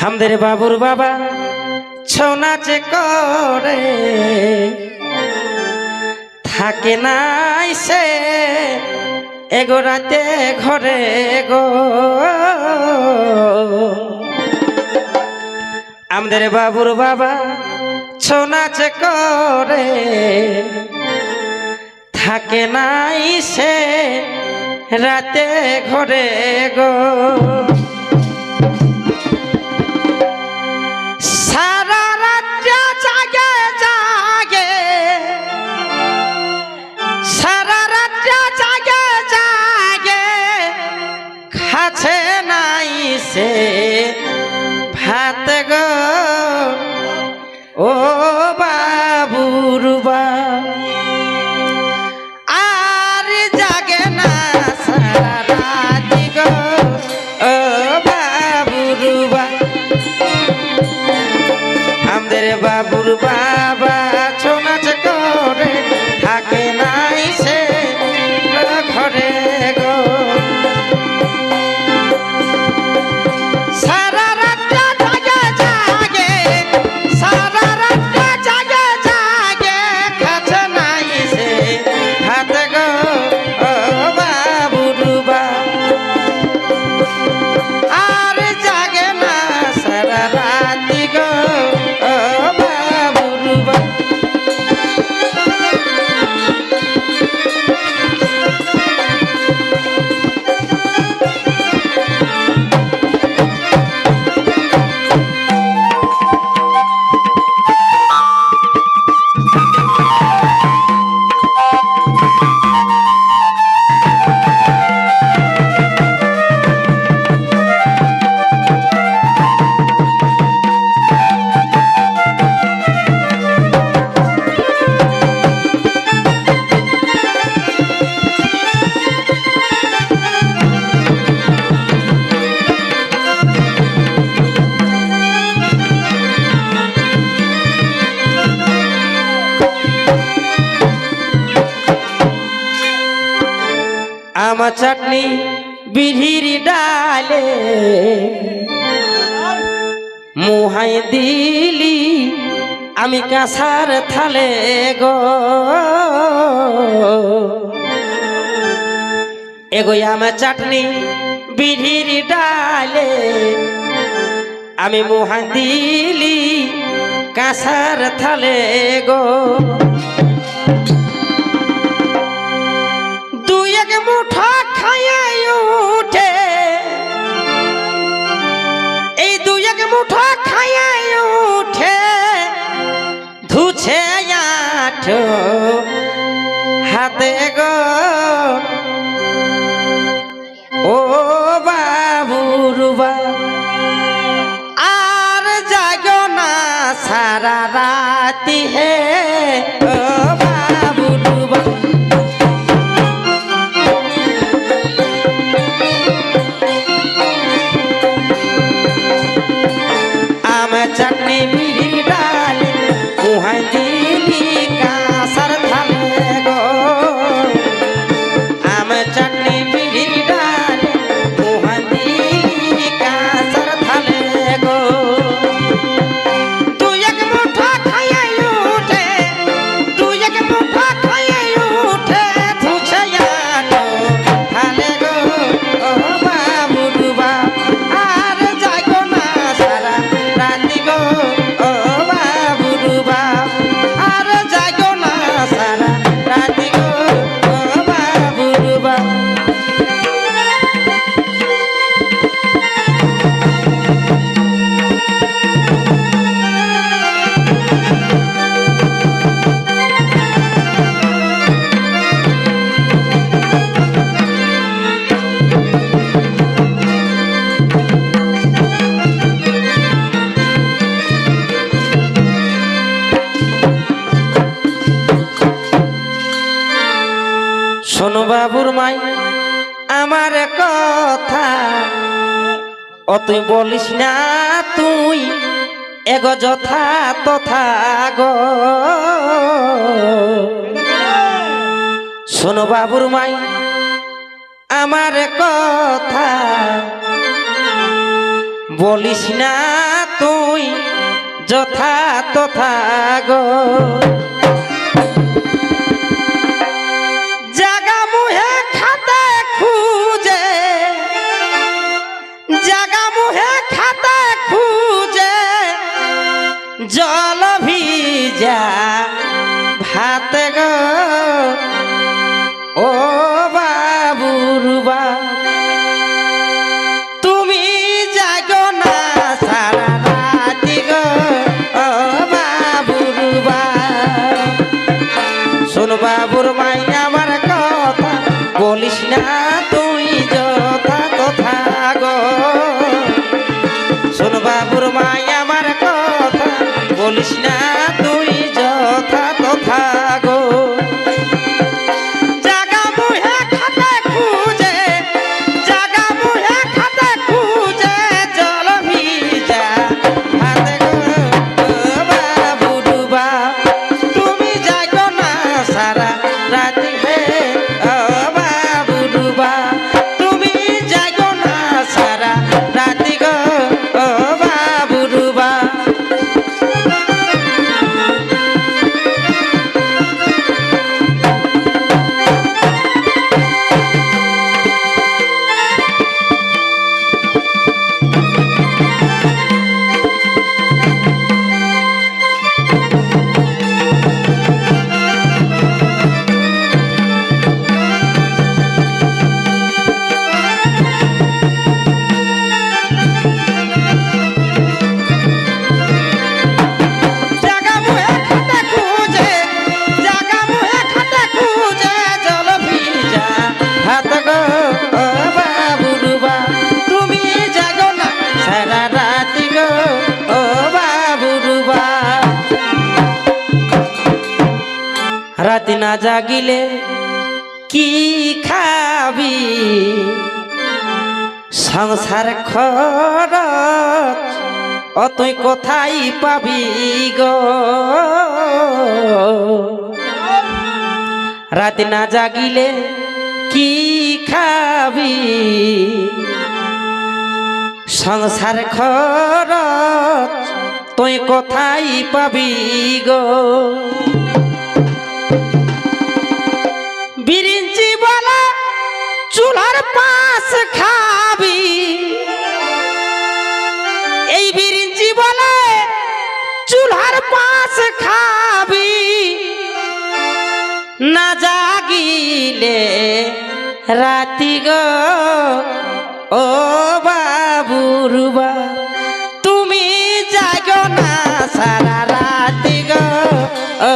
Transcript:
হামদের বাবুর বাবা ছৌ নাচে করে। থাকে নাই সে এগো রাতে ঘরে গো। আমাদের বাবুর বাবা ছৌ নাচে করে। থাকে নাই সে রাতে ঘরে গো। ভাত গো। ও বাবুর বা বাবুর বাবা আমার চাটনি বিড়ির ডালে। মুহাই দিলি আমি কাঁসার থালে গো। এগোই আমার চাটনি বিড়ির ডালে। আমি মুহাই দিলি কাঁসার থালে গো। হাতে গো। ও বাবুরুবা আর জাগো না সারা রাতি হে। শোনো বাবুর মাই, আমার কথা ও তুই বলিস না তুই, এগো যথা তথা গো। শোনো বাবুর মাই, আমার কথা বলিস না তুই, যথা তথা গো। জল ভিজা ভাত ও বাবুরবা তুমি জাগো না বাবুর মাই, আমার কথা বলিস না তুই যথা তথা গো। শোন বাবুর কথা বলিস না তুই রাতি না জাগিলে কি খাবি? সংসার খরচ ও তুই কোথায় পাবি গো? রাতে না জাগিলে কি খাবি? সংসার খরচ তুই কোথায় পাবি গো? চুলার পাশ খাবি। এই বিরিঞ্চি বলে চুলার পাশ খাবি। না জাগিলে রাতি গো, ও বাবুরুবা তুমি জাগো না সারা রাতি গো, ও